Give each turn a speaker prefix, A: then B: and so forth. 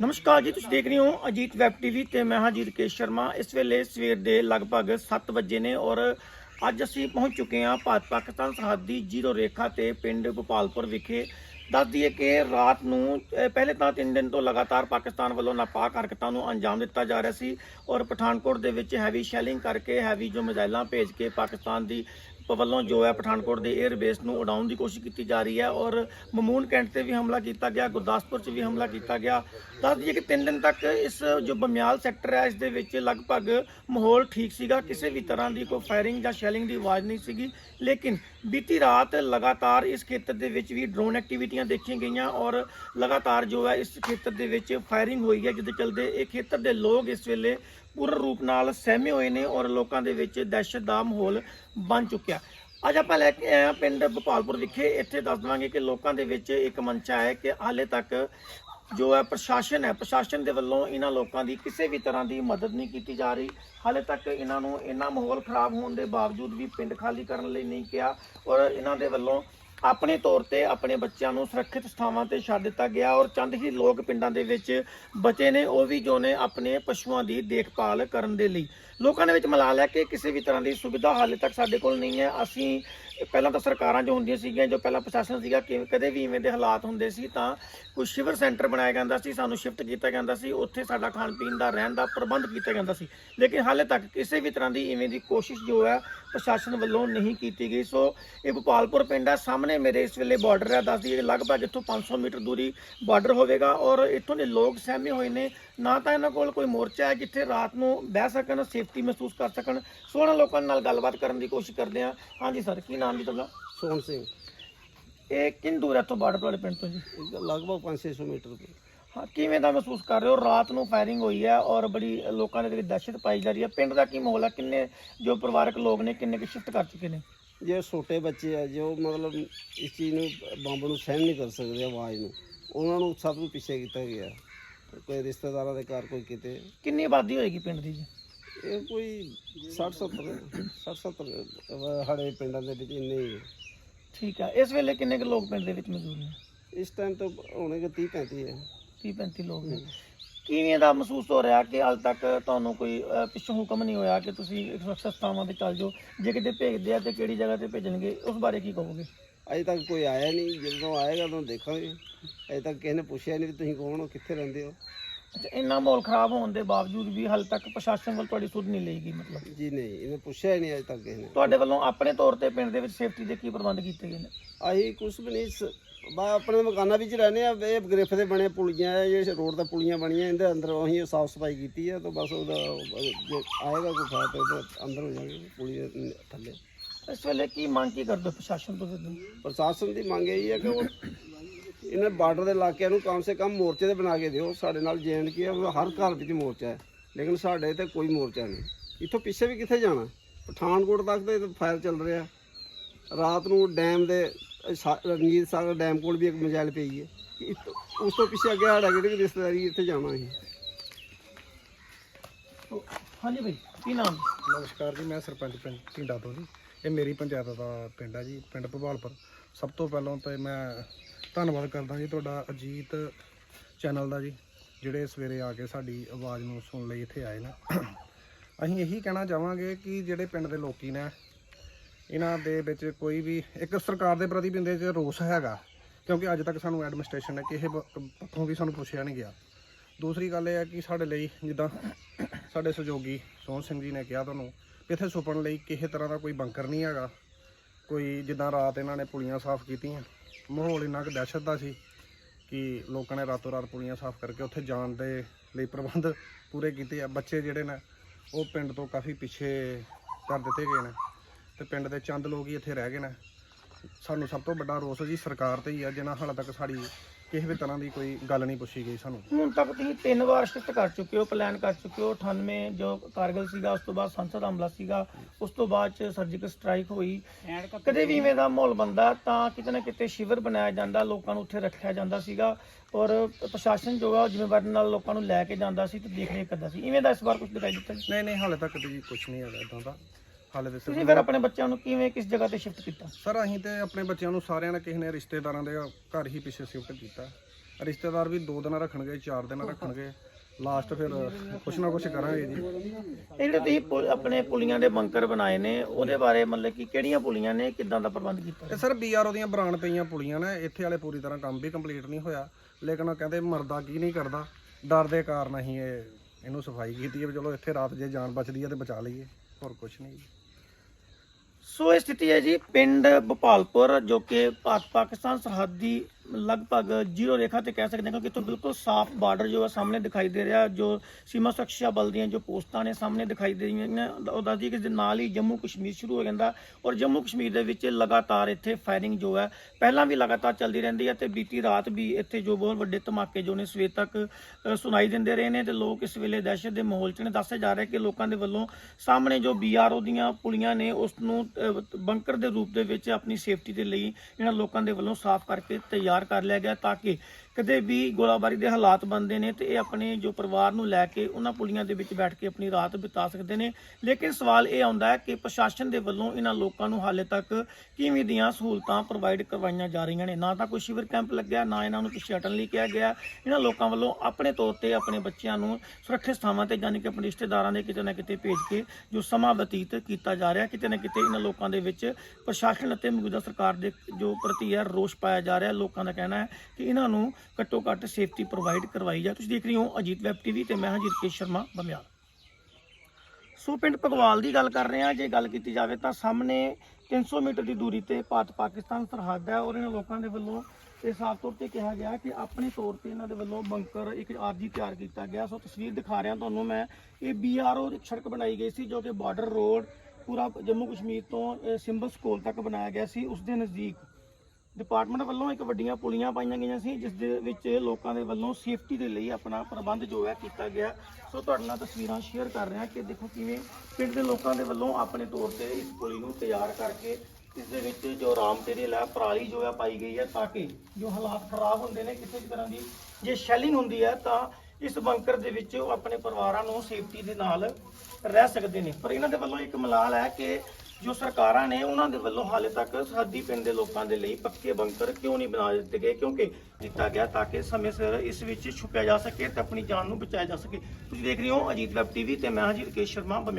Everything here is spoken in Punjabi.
A: ਨਮਸਕਾਰ ਜੀ, ਤੁਸੀਂ ਦੇਖ ਰਹੇ ਹੋ ਅਜੀਤ ਵੈਬ ਟੀਵੀ ਤੇ ਮੈਂ ਹਾਂ ਜੀ ਰਕੇਸ਼ ਸ਼ਰਮਾ। ਇਸ ਵੇਲੇ ਸਵੇਰ ਦੇ ਲਗਭਗ 7 ਵਜੇ ਨੇ ਔਰ ਅੱਜ ਅਸੀਂ ਪਹੁੰਚ ਚੁੱਕੇ ਹਾਂ ਭਾਰਤ ਪਾਕਿਸਤਾਨ ਸਰਹੱਦੀ ਜ਼ੀਰੋ ਰੇਖਾ ਤੇ ਪਿੰਡ ਗੋਪਾਲਪੁਰ ਵਿਖੇ। ਦੱਸ ਦਈਏ ਕਿ ਰਾਤ ਨੂੰ ਪਹਿਲੇ ਤਾਂ 3 ਦਿਨ ਤੋਂ ਲਗਾਤਾਰ ਪਾਕਿਸਤਾਨ ਵੱਲੋਂ ਨਾਪਾਕ ਹਰਕਤਾਂ ਨੂੰ ਅੰਜਾਮ ਦਿੱਤਾ ਜਾ ਰਿਹਾ ਸੀ ਔਰ ਪਠਾਨਕੋਟ ਦੇ ਵਿੱਚ ਹੈਵੀ ਸ਼ੈਲਿੰਗ ਕਰਕੇ ਹੈਵੀ ਜੋ ਮਿਜ਼ਾਈਲਾਂ ਭੇਜ ਕੇ ਪਾਕਿਸਤਾਨ ਦੀ ਵੱਲੋਂ ਜੋ ਹੈ ਪਠਾਨਕੋਟ ਦੇ 에ਅਰ ਬੇਸ ਨੂੰ ਉਡਾਉਣ ਦੀ ਕੋਸ਼ਿਸ਼ ਕੀਤੀ ਜਾ ਰਹੀ ਹੈ ਔਰ ਮਮੂਨ ਕੈਂਟ ਤੇ ਵੀ ਹਮਲਾ ਕੀਤਾ ਗਿਆ, ਗੁਰਦਾਸਪੁਰ 'ਚ ਵੀ ਹਮਲਾ ਕੀਤਾ ਗਿਆ। ਦੱਸ ਦਈਏ ਕਿ 3 ਦਿਨ ਤੱਕ ਇਸ ਜੋ ਬਮਿਆਲ ਸੈਕਟਰ ਹੈ, ਇਸ ਦੇ ਵਿੱਚ ਲਗਭਗ ਮਾਹੌਲ ਠੀਕ ਸੀਗਾ, ਕਿਸੇ ਵੀ ਤਰ੍ਹਾਂ ਦੀ ਕੋਈ ਫਾਇਰਿੰਗ ਜਾਂ ਸ਼ੈਲਿੰਗ ਦੀ ਆਵਾਜ਼ ਨਹੀਂ ਸੀਗੀ, ਲੇਕਿਨ ਬੀਤੀ ਰਾਤ ਲਗਾਤਾਰ ਇਸ ਖੇਤਰ ਦੇ ਵਿੱਚ ਵੀ ਡਰੋਨ ਐਕਟੀਵਿਟੀਆਂ ਦੇਖੀਆਂ ਗਈਆਂ ਔਰ ਲਗਾਤਾਰ ਜੋ ਹੈ ਇਸ ਖੇਤਰ ਦੇ ਵਿੱਚ ਫਾਇਰਿੰਗ ਹੋਈ ਹੈ, ਜਿਹਦੇ ਚਲਦੇ ਇਹ ਖੇਤਰ ਦੇ ਲੋਕ ਇਸ ਵੇਲੇ ਪੂਰਨ ਰੂਪ ਨਾਲ ਸਹਿਮੇ ਹੋਏ ਨੇ ਔਰ ਲੋਕਾਂ ਦੇ ਵਿੱਚ ਦਹਿਸ਼ਤ ਦਾ ਮਾਹੌਲ ਬਣ ਚੁੱਕਿਆ। ਅੱਜ ਆਪਾਂ ਲੈ ਕੇ ਆਏ ਹਾਂ ਪਿੰਡ ਭੋਪਾਲਪੁਰ ਵਿਖੇ। ਇੱਥੇ ਦੱਸ ਦਵਾਂਗੇ ਕਿ ਲੋਕਾਂ ਦੇ ਵਿੱਚ ਇੱਕ ਮਨਸ਼ਾ ਹੈ ਕਿ ਹਾਲੇ ਤੱਕ ਜੋ ਹੈ ਪ੍ਰਸ਼ਾਸਨ ਹੈ, ਪ੍ਰਸ਼ਾਸਨ ਦੇ ਵੱਲੋਂ ਇਹਨਾਂ ਲੋਕਾਂ ਦੀ ਕਿਸੇ ਵੀ ਤਰ੍ਹਾਂ ਦੀ ਮਦਦ ਨਹੀਂ ਕੀਤੀ ਜਾ ਰਹੀ। ਹਾਲੇ ਤੱਕ ਇਹਨਾਂ ਨੂੰ ਇੰਨਾ ਮਾਹੌਲ ਖਰਾਬ ਹੋਣ ਦੇ ਬਾਵਜੂਦ ਵੀ ਪਿੰਡ ਖਾਲੀ ਕਰਨ ਲਈ ਨਹੀਂ ਕਿਹਾ ਔਰ ਇਹਨਾਂ ਦੇ ਵੱਲੋਂ ਆਪਣੇ ਤੌਰ ਤੇ ਆਪਣੇ ਬੱਚਿਆਂ ਨੂੰ ਸੁਰੱਖਿਅਤ ਸਥਾਵਾਂ ਤੇ ਛੱਡ ਦਿੱਤਾ ਗਿਆ ਔਰ ਚੰਦ ਹੀ ਲੋਕ ਪਿੰਡਾਂ ਦੇ ਵਿੱਚ ਬਚੇ ਨੇ, ਉਹ ਵੀ ਜੋ ਨੇ ਆਪਣੇ ਪਸ਼ੂਆਂ ਦੀ ਦੇਖਭਾਲ ਕਰਨ ਦੇ ਲਈ। ਲੋਕਾਂ ਦੇ ਵਿੱਚ ਮਲਾ ਲਿਆ ਕਿ ਕਿਸੇ ਵੀ ਤਰ੍ਹਾਂ ਦੀ ਸੁਵਿਧਾ ਹਾਲੇ ਤੱਕ ਸਾਡੇ ਕੋਲ ਨਹੀਂ ਹੈ। ਅਸੀਂ ਪਹਿਲਾਂ ਤਾਂ ਸਰਕਾਰਾਂ ਜੋ ਹੁੰਦੀਆਂ ਸੀਗੀਆਂ, ਜੋ ਪਹਿਲਾਂ ਪ੍ਰਸ਼ਾਸਨ ਸੀਗਾ, ਕਿ ਕਦੇ ਵੀ ਇਵੇਂ ਦੇ ਹਾਲਾਤ ਹੁੰਦੇ ਸੀ ਤਾਂ ਕੋਈ ਸ਼ਿਵਰ ਸੈਂਟਰ ਬਣਾਇਆ ਜਾਂਦਾ ਸੀ, ਸਾਨੂੰ ਸ਼ਿਫਟ ਕੀਤਾ ਜਾਂਦਾ ਸੀ, ਉੱਥੇ ਸਾਡਾ ਖਾਣ ਪੀਣ ਦਾ, ਰਹਿਣ ਦਾ ਪ੍ਰਬੰਧ ਕੀਤਾ ਜਾਂਦਾ ਸੀ। ਲੇਕਿਨ ਹਾਲੇ ਤੱਕ ਕਿਸੇ ਵੀ ਤਰ੍ਹਾਂ ਦੀ ਇਵੇਂ ਦੀ ਕੋਸ਼ਿਸ਼ ਜੋ ਹੈ, ਪ੍ਰਸ਼ਾਸਨ ਵੱਲੋਂ ਨਹੀਂ ਕੀਤੀ ਗਈ। ਸੋ ਇਹ ਭੋਪਾਲਪੁਰ ਪਿੰਡ ਹੈ, ਸਾਹਮਣੇ ਮੇਰੇ ਇਸ ਵੇਲੇ ਬਾਰਡਰ ਹੈ, ਦੱਸ ਦਈਏ ਲਗਭਗ ਇੱਥੋਂ 500 ਮੀਟਰ ਦੂਰੀ ਬਾਰਡਰ ਹੋਵੇਗਾ ਔਰ ਇੱਥੋਂ ਦੇ ਲੋਕ ਸਹਿਮੇ ਹੋਏ ਨੇ। ਨਾ ਤਾਂ ਇਹਨਾਂ ਕੋਲ ਕੋਈ ਮੋਰਚਾ ਹੈ ਜਿੱਥੇ ਰਾਤ ਨੂੰ ਬਹਿ ਸਕਣ ਸੇਫਟੀ ਮਹਿਸੂਸ ਕਰ ਸਕਣ। ਸੋ ਉਹਨਾਂ ਲੋਕਾਂ ਨਾਲ ਗੱਲਬਾਤ ਕਰਨ ਦੀ ਕੋਸ਼ਿਸ਼ ਕਰਦੇ ਹਾਂ। ਹਾਂਜੀ ਸਰ ਕੀ ਨਾਮ ਜੀ ਤੁਹਾਡਾ?
B: ਸੋਹਣ ਸਿੰਘ।
A: ਇਹ ਕਿੰਨ ਦੂਰ ਹੈ ਇੱਥੋਂ ਬਾਰਡਰ ਤੁਹਾਡੇ ਪਿੰਡ ਤੋਂ ਜੀ?
B: ਇਹ ਲਗਭਗ 5-600 ਮੀਟਰ ਤੇ।
A: ਹਾਂ ਕਿਵੇਂ ਦਾ ਮਹਿਸੂਸ ਕਰ ਰਹੇ ਹੋ? ਰਾਤ ਨੂੰ ਫਾਇਰਿੰਗ ਹੋਈ ਹੈ ਔਰ ਬੜੀ ਲੋਕਾਂ ਦੇ ਵਿੱਚ ਦਹਿਸ਼ਤ ਪਾਈ ਜਾ ਰਹੀ ਹੈ। ਪਿੰਡ ਦਾ ਕੀ ਮਾਹੌਲ ਹੈ? ਕਿੰਨੇ ਜੋ ਪਰਿਵਾਰਕ ਲੋਕ ਨੇ ਕਿੰਨੇ ਕਿ ਸ਼ਿਫਟ ਕਰ ਚੁੱਕੇ ਨੇ?
B: ਜੇ ਛੋਟੇ ਬੱਚੇ ਆ ਜੋ ਮਤਲਬ ਇਸ ਚੀਜ਼ ਨੂੰ ਬੰਬ ਨੂੰ ਸਹਿਣ ਨਹੀਂ ਕਰ ਸਕਦੇ ਆਵਾਜ਼ ਨੂੰ ਉਹਨਾਂ ਨੂੰ ਸਭ ਨੂੰ ਪਿੱਛੇ ਕੀਤਾ ਗਿਆ। ਕੋਈ ਰਿਸ਼ਤੇਦਾਰਾਂ ਦੇ ਘਰ ਕੋਈ ਕਿਤੇ।
A: ਕਿੰਨੀ ਆਬਾਦੀ ਹੋਏਗੀ ਪਿੰਡ ਦੀ ਜੀ?
B: ਇਹ ਕੋਈ 60 70 60 70 ਸਾਡੇ ਪਿੰਡਾਂ ਦੇ ਵਿੱਚ ਇੰਨੇ ਹੀ ਹੈ।
A: ਠੀਕ ਹੈ ਇਸ ਵੇਲੇ ਕਿੰਨੇ ਕੁ ਲੋਕ ਪਿੰਡ ਦੇ ਵਿੱਚ ਮੌਜੂਦ ਨੇ?
B: ਇਸ ਟਾਈਮ ਤੋਂ ਹੋਣੇ ਕਿ 30 35 ਹੈ।
A: 30 35 ਲੋਕ ਨੇ। ਕਿਵੇਂ ਦਾ ਮਹਿਸੂਸ ਹੋ ਰਿਹਾ ਕਿ ਹਾਲ ਤੱਕ ਤੁਹਾਨੂੰ ਕੋਈ ਅਹ, ਪਿੱਛੋਂ ਹੁਕਮ ਨਹੀਂ ਹੋਇਆ ਕਿ ਤੁਸੀਂ ਇੱਕ ਸੁਰੱਖਿਅਤ ਥਾਵਾਂ ਤੇ ਚੱਲ ਜਾਓ? ਜੇ ਕਿਤੇ ਭੇਜਦੇ ਆ ਤੇ ਕਿਹੜੀ ਜਗ੍ਹਾ ਤੇ ਭੇਜਣਗੇ? ਉਸ ਬਾਰੇ ਕੀ ਕਹੋਗੇ?
B: ਅਜੇ ਤੱਕ ਕੋਈ ਆਇਆ ਨਹੀਂ। ਜਦੋਂ ਆਏਗਾ ਤਾਂ ਦੇਖਾਂਗੇ। ਅਜੇ ਤੱਕ ਕਿਸੇ ਨੇ ਪੁੱਛਿਆ ਨਹੀਂ ਵੀ ਤੁਸੀਂ ਕੌਣ ਹੋ ਕਿੱਥੇ ਰਹਿੰਦੇ ਹੋ।
A: ਅੱਛਾ ਇੰਨਾ ਮਾਹੌਲ ਖਰਾਬ ਹੋਣ ਦੇ ਬਾਵਜੂਦ ਵੀ ਹਾਲ ਤੱਕ ਪ੍ਰਸ਼ਾਸਨ ਵੱਲ ਤੁਹਾਡੀ ਸੁਧ ਨਹੀਂ ਲਈ ਗਈ ਮਤਲਬ।
B: ਜੀ ਨਹੀਂ ਇਹਨੇ ਪੁੱਛਿਆ ਹੀ ਨਹੀਂ ਅਜੇ ਤੱਕ ਕਿਸੇ ਨੇ।
A: ਤੁਹਾਡੇ ਵੱਲੋਂ ਆਪਣੇ ਤੌਰ ਤੇ ਪਿੰਡ ਦੇ ਵਿੱਚ ਸੇਫਟੀ ਦੇ ਕੀ ਪ੍ਰਬੰਧ ਕੀਤੇ ਗਏ ਨੇ?
B: ਅਸੀਂ ਕੁਛ ਵੀ ਨਹੀਂ ਸ- ਬਾ ਆਪਣੇ ਮਕਾਨਾਂ ਵਿੱਚ ਰਹਿੰਦੇ ਆ ਇਹ ਗ੍ਰਿਫ ਦੇ ਬਣੇ ਪੁਲੀਆਂ ਆ, ਜਿਹੜੇ ਰੋਡ ਤੇ ਪੁਲੀਆਂ ਬਣੀਆਂ ਇਹਦੇ ਅੰਦਰ ਅਸੀਂ ਸਾਫ਼ ਸਫ਼ਾਈ ਕੀਤੀ ਆ ਤਾਂ ਬਸ ਉਹਦਾ ਜੇ ਆਏਗਾ ਕੋਈ ਫਾਇਦਾ ਤੇ ਉਹਦੇ ਅੰਦਰ ਹੋ ਜਾਣਗੇ ਪੁਲੀ ਦੇ ਥੱਲੇ।
A: ਇਸ ਵੇਲੇ ਕੀ ਮੰਗ ਕੀ ਕਰਦੇ ਹੋ ਪ੍ਰਸ਼ਾਸਨ ਤੋਂ ਫਿਰ?
B: ਪ੍ਰਸ਼ਾਸਨ ਦੀ ਮੰਗ ਇਹੀ ਹੈ ਕਿ ਉਹ ਇਹਨਾਂ ਬਾਰਡਰ ਦੇ ਇਲਾਕਿਆਂ ਨੂੰ ਕਮ ਸੇ ਕਮ ਮੋਰਚੇ ਦੇ ਬਣਾ ਕੇ ਦਿਓ। ਸਾਡੇ ਨਾਲ ਜੈਨ ਕੀ ਆ ਉਹ ਹਰ ਘਰ ਵਿੱਚ ਮੋਰਚਾ ਹੈ। ਲੇਕਿਨ ਸਾਡੇ ਤੇ ਕੋਈ ਮੋਰਚਾ ਨਹੀਂ। ਇੱਥੋਂ ਪਿੱਛੇ ਵੀ ਕਿੱਥੇ ਜਾਣਾ? ਪਠਾਨਕੋਟ ਤੱਕ ਤੇ ਫਾਇਰ ਚੱਲ ਰਿਹਾ। ਰਾਤ ਨੂੰ ਡੈਮ ਦੇ ਰਣਜੀਤ ਸਾਗਰ ਡੈਮ ਕੋਲ ਵੀ ਇੱਕ ਮਜਾਇਲ ਪਈ ਹੈ। ਉਸ ਤੋਂ ਪਿੱਛੇ ਅੱਗੇ ਸਾਡਾ ਕਿਹੜੀ ਰਿਸ਼ਤੇਦਾਰੀ ਇੱਥੇ ਜਾਣਾ ਸੀ
A: ਹਾਂਜੀ ਭਾਈ ਕੀ ਨਾਮ?
C: ਨਮਸਕਾਰ ਜੀ ਮੈਂ ਸਰਪੰਚ ਪਿੰਡ ਢਿੰਡਾ ਤੋਂ ਜੀ। ਇਹ ਮੇਰੀ ਪੰਚਾਇਤ ਦਾ ਪਿੰਡ ਹੈ ਜੀ ਪਿੰਡ ਭਵਾਲਪੁਰ। ਸਭ ਤੋਂ ਪਹਿਲਾਂ ਤੇ ਮੈਂ ਧੰਨਵਾਦ ਕਰਦਾ ਜੀ ਤੁਹਾਡਾ ਅਜੀਤ ਚੈਨਲ ਦਾ ਜੀ, ਜਿਹੜੇ ਸਵੇਰੇ ਆ ਕੇ ਸਾਡੀ ਆਵਾਜ਼ ਨੂੰ ਸੁਣ ਲਈ ਇੱਥੇ ਆਏ ਨੇ। ਅਸੀਂ ਇਹੀ ਕਹਿਣਾ ਚਾਹਾਂਗੇ ਕਿ ਜਿਹੜੇ ਪਿੰਡ ਦੇ ਲੋਕੀ ਨੇ, ਇਹਨਾਂ ਦੇ ਵਿੱਚ ਕੋਈ ਵੀ, ਇੱਕ ਸਰਕਾਰ ਦੇ ਪ੍ਰਤੀ ਬਿੰਦੇ 'ਚ ਰੋਸ ਹੈਗਾ, ਕਿਉਂਕਿ ਅੱਜ ਤੱਕ ਸਾਨੂੰ ਐਡਮਿਨਿਸਟ੍ਰੇਸ਼ਨ ਨੇ ਕਿਸੇ ਪੱਖੋਂ ਵੀ ਸਾਨੂੰ ਪੁੱਛਿਆ ਨਹੀਂ ਗਿਆ। ਦੂਸਰੀ ਗੱਲ ਇਹ ਹੈ ਕਿ ਸਾਡੇ ਲਈ ਜਿੱਦਾਂ ਸਾਡੇ ਸਹਿਯੋਗੀ ਸੋਹਣ ਸਿੰਘ ਜੀ ਨੇ ਕਿਹਾ ਤੁਹਾਨੂੰ ਵੀ ਇੱਥੇ ਸੁਪਨ ਲਈ ਕਿਸੇ ਤਰ੍ਹਾਂ ਦਾ ਕੋਈ ਬੰਕਰ ਨਹੀਂ ਹੈਗਾ, ਕੋਈ ਜਿੱਦਾਂ ਰਾਤ ਇਹਨਾਂ ਨੇ ਪੁਲੀਆਂ ਸਾਫ਼ ਕੀਤੀਆਂ। ਮਾਹੌਲ ਇੰਨਾ ਕੁ ਦਹਿਸ਼ਤ ਦਾ ਸੀ ਕਿ ਲੋਕਾਂ ਨੇ ਰਾਤੋਂ ਰਾਤ ਪੁਲੀਆਂ ਸਾਫ਼ ਕਰਕੇ ਉੱਥੇ ਜਾਣ ਦੇ ਲਈ ਪ੍ਰਬੰਧ ਪੂਰੇ ਕੀਤੇ ਆ। ਬੱਚੇ ਜਿਹੜੇ ਨੇ, ਉਹ ਪਿੰਡ ਤੋਂ ਕਾਫੀ ਪਿੱਛੇ ਕਰ ਦਿੱਤੇ ਗਏ ਨੇ ਤੇ ਪਿੰਡ ਦੇ ਚੰਦ ਲੋਕ ਹੀ ਇੱਥੇ ਰਹਿ ਗਏ ਨੇ। ਸਾਨੂੰ ਸਭ ਤੋਂ ਵੱਡਾ ਰੋਸ ਜੀ ਸਰਕਾਰ ਤੇ ਹੀ ਆ ਜਿਨ੍ਹਾਂ ਹਾਲੇ ਤੱਕ ਸਾਡੀ ਕਿਸੇ ਵੀ ਤਰ੍ਹਾਂ ਦੀ ਕੋਈ ਗੱਲ ਨਹੀਂ ਪੁੱਛੀ ਗਈ ਸਾਨੂੰ।
A: ਹੁਣ ਤੱਕ ਤੁਸੀਂ ਤਿੰਨ ਵਾਰ ਸ਼ਿਫਟ ਕਰ ਚੁੱਕੇ ਹੋ ਪਲਾਨ ਕਰ ਚੁੱਕੇ ਹੋ। 98 ਜੋ ਕਾਰਗਲ ਸੀਗਾ ਉਸ ਤੋਂ ਬਾਅਦ ਸੰਸਦ ਹਮਲਾ ਸੀਗਾ ਉਸ ਤੋਂ ਬਾਅਦ ਚ ਸਰਜੀਕਲ ਸਟ੍ਰਾਈਕ ਹੋਈ। ਕਦੇ ਵੀ ਇਵੇਂ ਦਾ ਮਾਹੌਲ ਬੰਦਾ ਤਾਂ ਕਿਤੇ ਨਾ ਕਿਤੇ ਸ਼ਿਵਰ ਬਣਾਇਆ ਜਾਂਦਾ ਲੋਕਾਂ ਨੂੰ ਉੱਥੇ ਰੱਖਿਆ ਜਾਂਦਾ ਸੀਗਾ। ਔਰ ਪ੍ਰਸ਼ਾਸਨ ਜੋ ਆ ਜ਼ਿੰਮੇਵਾਰੀ ਨਾਲ ਲੋਕਾਂ ਨੂੰ ਲੈ ਕੇ ਜਾਂਦਾ ਸੀ ਤੇ ਦੇਖ ਰੇਖ ਕਰਦਾ ਸੀ। ਇਵੇਂ ਦਾ ਇਸ ਵਾਰ ਕੁਝ ਦਿਖਾਈ ਦਿੱਤਾ?
C: ਨਹੀਂ ਨਹੀਂ ਹਾਲੇ ਤੱਕ ਜੀ ਕੁਝ ਨਹੀਂ ਹੈਗਾ ਇਦਾਂ ਦਾ। ਹਾਲੇ ਤੇ
A: ਤੁਸੀਂ
C: ਸਿਰਫ
A: ਫਿਰ ਆਪਣੇ ਬੱਚਿਆਂ ਨੂੰ ਕਿਵੇਂ ਕਿਸ ਜਗ੍ਹਾ ਤੇ ਸ਼ਿਫਟ ਕੀਤਾ?
C: ਸਰ ਅਸੀਂ ਤੇ ਆਪਣੇ ਬੱਚਿਆਂ ਨੂੰ ਸਾਰਿਆਂ ਨੇ ਕਿਸੇ ਨੇ ਰਿਸ਼ਤੇਦਾਰਾਂ ਦੇ ਘਰ ਹੀ ਪਿੱਛੇ ਸ਼ਿਫਟ ਕੀਤਾ। ਰਿਸ਼ਤੇਦਾਰ ਵੀ 2 ਦਿਨ ਰੱਖਣਗੇ 4 ਦਿਨ ਰੱਖਣਗੇ। ਲਾਸਟ ਫਿਰ ਕੁਛ ਨਾ ਕੁਛ ਕਰਾਂਗੇ ਜੀ।
A: ਇਹ ਜਿਹੜੇ ਤੁਸੀਂ ਆਪਣੇ ਪੁਲੀਆਂ ਦੇ ਬੰਕਰ ਬਣਾਏ ਨੇ ਉਹਦੇ ਬਾਰੇ ਮਤਲਬ ਕਿ ਕਿਹੜੀਆਂ ਪੁਲੀਆਂ ਨੇ ਕਿੱਦਾਂ ਦਾ ਪ੍ਰਬੰਧ ਕੀਤਾ?
C: ਇਹ ਸਰ ਬੀਆਰਓ ਦੀਆਂ ਬਰਾਨ ਪਈਆਂ ਪੁਲੀਆਂ ਨੇ ਇੱਥੇ ਵਾਲੇ ਪੂਰੀ ਤਰ੍ਹਾਂ ਕੰਮ ਵੀ ਕੰਪਲੀਟ ਨਹੀਂ ਹੋਇਆ। ਲੇਕਿਨ ਉਹ ਕਹਿੰਦੇ ਮਰਦਾ ਕੀ ਨਹੀਂ ਕਰਦਾ। ਡਰ ਦੇ ਕਾਰਨ ਅਸੀਂ ਇਹ ਇਹਨੂੰ ਸਫ਼ਾਈ ਕੀਤੀ ਹੈ ਵੀ ਚਲੋ ਇੱਥੇ ਰਾਤ ਜੇ ਜਾਨ ਬਚਦੀ ਹੈ ਤੇ ਬਚਾ ਲਈਏ ਹੋਰ ਕੁਝ ਨਹੀਂ।
A: ਸੋ ਇਹ ਸਥਿਤੀ ਹੈ ਜੀ ਪਿੰਡ ਭੋਪਾਲਪੁਰ ਜੋ ਕਿ ਭਾਰਤ ਪਾਕਿਸਤਾਨ ਸਰਹੱਦ ਦੀ ਲਗਭਗ ਜ਼ੀਰੋ ਰੇਖਾ ਤੇ ਕਹਿ ਸਕਦੇ ਹਾਂ ਕਿਉਂਕਿ ਇੱਥੋਂ ਬਿਲਕੁਲ ਸਾਫ਼ ਬਾਰਡਰ ਜੋ ਹੈ ਸਾਹਮਣੇ ਦਿਖਾਈ ਦੇ ਰਿਹਾ, ਜੋ ਸੀਮਾ ਸੁਰੱਖਿਆ ਬਲ ਦੀਆਂ ਜੋ ਪੋਸਟਾਂ ਨੇ ਸਾਹਮਣੇ ਦਿਖਾਈ ਦੇ ਰਹੀਆਂ ਨੇ ਉਹ ਦੱਸਦੀ ਕਿ ਇਸ ਦੇ ਨਾਲ ਹੀ ਜੰਮੂ ਕਸ਼ਮੀਰ ਸ਼ੁਰੂ ਹੋ ਜਾਂਦਾ ਔਰ ਜੰਮੂ ਕਸ਼ਮੀਰ ਦੇ ਵਿੱਚ ਲਗਾਤਾਰ ਇੱਥੇ ਫਾਇਰਿੰਗ ਜੋ ਹੈ, ਪਹਿਲਾਂ ਵੀ ਲਗਾਤਾਰ ਚੱਲਦੀ ਰਹਿੰਦੀ ਹੈ ਤੇ ਬੀਤੀ ਰਾਤ ਵੀ ਇੱਥੇ ਜੋ ਬਹੁਤ ਵੱਡੇ ਧਮਾਕੇ ਜੋ ਨੇ ਸਵੇਰ ਤੱਕ ਸੁਣਾਈ ਦਿੰਦੇ ਰਹੇ ਨੇ ਤੇ ਲੋਕ ਇਸ ਵੇਲੇ ਦਹਿਸ਼ਤ ਦੇ ਮਾਹੌਲ 'ਚ ਨੇ। ਦੱਸਿਆ ਜਾ ਰਿਹਾ ਕਿ ਲੋਕਾਂ ਦੇ ਵੱਲੋਂ ਸਾਹਮਣੇ ਜੋ ਬੀਆਰਓ ਦੀਆਂ ਪੁਲੀਆਂ ਨੇ, ਉਸ ਨੂੰ ਬੰਕਰ ਦੇ ਰੂਪ ਦੇ ਵਿੱਚ ਆਪਣੀ ਸੇਫਟੀ ਦੇ ਲਈ ਇਹਨਾਂ ਲੋਕਾਂ ਦੇ ਵੱਲੋਂ ਸਾਫ਼ ਕਰਕੇ ਤਿਆਰ ਕਰ ਲਿਆ ਗਿਆ ਤਾਂ ਕਿ ਕਦੇ ਵੀ ਗੋਲਾਬਾਰੀ ਦੇ ਹਾਲਾਤ ਬਣਦੇ ਨੇ ਤੇ ਇਹ ਆਪਣੇ ਜੋ ਪਰਿਵਾਰ ਨੂੰ ਲੈ ਕੇ ਉਹਨਾਂ ਪੁਲੀਆਂ ਦੇ ਵਿੱਚ ਬੈਠ ਕੇ ਆਪਣੀ ਰਾਤ ਬਿਤਾ ਸਕਦੇ ਨੇ। ਲੇਕਿਨ ਸਵਾਲ ਇਹ ਆਉਂਦਾ ਹੈ ਕਿ ਪ੍ਰਸ਼ਾਸਨ ਦੇ ਵੱਲੋਂ ਇਹਨਾਂ ਲੋਕਾਂ ਨੂੰ ਹਾਲੇ ਤੱਕ ਕਿਵੇਂ ਦੀਆਂ ਸਹੂਲਤਾਂ ਪ੍ਰੋਵਾਈਡ ਕਰਵਾਈਆਂ ਜਾ ਰਹੀਆਂ ਨੇ? ਨਾ ਤਾਂ ਕੋਈ ਸ਼ਿਵਰ ਕੈਂਪ ਲੱਗਿਆ, ਨਾ ਇਹਨਾਂ ਨੂੰ ਪਿੱਛੇ ਹਟਣ ਲਈ ਕਿਹਾ ਗਿਆ। ਇਹਨਾਂ ਲੋਕਾਂ ਵੱਲੋਂ ਆਪਣੇ ਤੌਰ ਤੇ ਆਪਣੇ ਬੱਚਿਆਂ ਨੂੰ ਸੁਰੱਖਿਅਤ ਥਾਵਾਂ ਤੇ ਜਾਣੀ ਕਿ ਆਪਣੇ ਰਿਸ਼ਤੇਦਾਰਾਂ ਦੇ ਕਿਤੇ ਨਾ ਕਿਤੇ ਭੇਜ ਕੇ ਜੋ ਸਮਾਂ ਬਤੀਤ ਕੀਤਾ ਜਾ ਰਿਹਾ, ਕਿਤੇ ਨਾ ਕਿਤੇ ਇਹਨਾਂ ਲੋਕਾਂ ਦੇ ਵਿੱਚ ਪ੍ਰਸ਼ਾਸਨ ਅਤੇ ਮੌਜੂਦਾ ਸਰਕਾਰ ਦੇ ਜੋ ਪ੍ਰਤੀ ਹੈ ਰੋਸ਼ ਪਾਇਆ ਜਾ ਰਿਹਾ। ਲੋਕਾਂ ਦਾ ਕਹਿਣਾ ਹੈ ਕਿ ਇਹਨਾਂ ਨੂੰ ਘੱਟੋ ਘੱਟ ਸੇਫਟੀ ਪ੍ਰੋਵਾਈਡ ਕਰਵਾਈ ਜਾਏ ਤੁਸੀਂ ਦੇਖ ਰਹੇ ਹੋ ਅਜੀਤ ਵੈਬ ਟੀਵੀ ਤੇ ਮੈਂ ਹਾਂ ਜੀਤਕੇਸ਼ ਸ਼ਰਮਾ ਬਮਿਆਲ। ਸੋ ਪਿੰਡ ਭਗਵਾਲ ਦੀ ਗੱਲ ਕਰ ਰਹੇ ਹਾਂ। ਜੇ ਗੱਲ ਕੀਤੀ ਜਾਵੇ ਤਾਂ ਸਾਹਮਣੇ 300 ਮੀਟਰ ਦੀ ਦੂਰੀ ਤੇ ਭਾਰਤ ਪਾਕਿਸਤਾਨ ਸਰਹੱਦ ਹੈ ਔਰ ਇਹਨਾਂ ਲੋਕਾਂ ਦੇ ਵੱਲੋਂ ਇਹ ਸਾਫ਼ ਤੌਰ ਤੇ ਕਿਹਾ ਗਿਆ ਕਿ ਆਪਣੇ ਤੌਰ ਤੇ ਇਹਨਾਂ ਦੇ ਵੱਲੋਂ ਬੰਕਰ ਇੱਕ ਆਰਜੀ ਤਿਆਰ ਕੀਤਾ ਗਿਆ। ਸੋ ਤਸਵੀਰ ਦਿਖਾ ਰਿਹਾ ਤੁਹਾਨੂੰ ਮੈਂ। ਇਹ ਬੀਆਰਓ ਇੱਕ ਸੜਕ ਬਣਾਈ ਗਈ ਸੀ ਜੋ ਕਿ ਬਾਰਡਰ ਰੋਡ ਪੂਰਾ ਜੰਮੂ ਕਸ਼ਮੀਰ ਤੋਂ ਸਿੰਬਲ ਸਕੂਲ ਤੱਕ ਬਣਾਇਆ ਗਿਆ ਸੀ। ਉਸ ਦੇ ਨਜ਼ਦੀਕ ਡਿਪਾਰਟਮੈਂਟ ਵੱਲੋਂ ਇੱਕ ਵੱਡੀਆਂ ਪੁਲੀਆਂ ਪਾਈਆਂ ਗਈਆਂ ਸੀ, ਜਿਸ ਦੇ ਵਿੱਚ ਲੋਕਾਂ ਦੇ ਵੱਲੋਂ ਸੇਫਟੀ ਦੇ ਲਈ ਆਪਣਾ ਪ੍ਰਬੰਧ ਜੋ ਹੈ ਕੀਤਾ ਗਿਆ। ਸੋ ਤੁਹਾਡੇ ਨਾਲ ਤਸਵੀਰਾਂ ਸ਼ੇਅਰ ਕਰ ਰਿਹਾ ਕਿ ਦੇਖੋ ਕਿਵੇਂ ਪਿੰਡ ਦੇ ਲੋਕਾਂ ਦੇ ਵੱਲੋਂ ਆਪਣੇ ਤੌਰ ਤੇ ਇਸ ਪੁਲੀ ਨੂੰ ਤਿਆਰ ਕਰਕੇ ਇਸ ਦੇ ਵਿੱਚ ਜੋ ਰਾਮ ਤੇਰੇ ਲੈ ਪਰਾਲੀ ਜੋ ਹੈ ਪਾਈ ਗਈ ਹੈ, ਤਾਂ ਕਿ ਜੋ ਹਾਲਾਤ ਖਰਾਬ ਹੁੰਦੇ ਨੇ ਕਿਸੇ ਵੀ ਤਰ੍ਹਾਂ ਦੀ ਜੇ ਸ਼ੈਲਿੰਗ ਹੁੰਦੀ ਹੈ, ਤਾਂ ਇਸ ਬੰਕਰ ਦੇ ਵਿੱਚ ਉਹ ਆਪਣੇ ਪਰਿਵਾਰਾਂ ਨੂੰ ਸੇਫਟੀ ਦੇ ਨਾਲ ਰਹਿ ਸਕਦੇ ਨੇ। ਪਰ ਇਹਨਾਂ ਦੇ ਵੱਲੋਂ ਇੱਕ ਮਲਾਲ ਹੈ ਕਿ ਜੋ ਸਰਕਾਰਾਂ ਨੇ ਉਹਨਾਂ ਦੇ ਵੱਲੋਂ ਹਾਲੇ ਤੱਕ ਸਰਹੱਦੀ ਪਿੰਡ ਦੇ ਲੋਕਾਂ ਦੇ ਲਈ ਪੱਕੇ ਬੰਕਰ ਕਿਉਂ ਨਹੀਂ ਬਣਾ ਦਿੱਤੇ ਗਏ? ਕਿਉਂਕਿ ਦਿੱਤਾ ਗਿਆ ਤਾਂ ਕਿ ਸਮੇਂ ਸਿਰ ਇਸ ਵਿੱਚ ਛੁਪਿਆ ਜਾ ਸਕੇ ਤੇ ਆਪਣੀ ਜਾਨ ਨੂੰ ਬਚਾਇਆ ਜਾ ਸਕੇ। ਤੁਸੀਂ ਦੇਖ ਰਹੇ ਹੋ ਅਜੀਤ ਵੈਬ ਟੀਵੀ ਤੇ ਮੈਂ ਹਾਂ ਜੀ ਰਕੇਸ਼ ਸ਼ਰਮਾ ਬਮਿਆਲ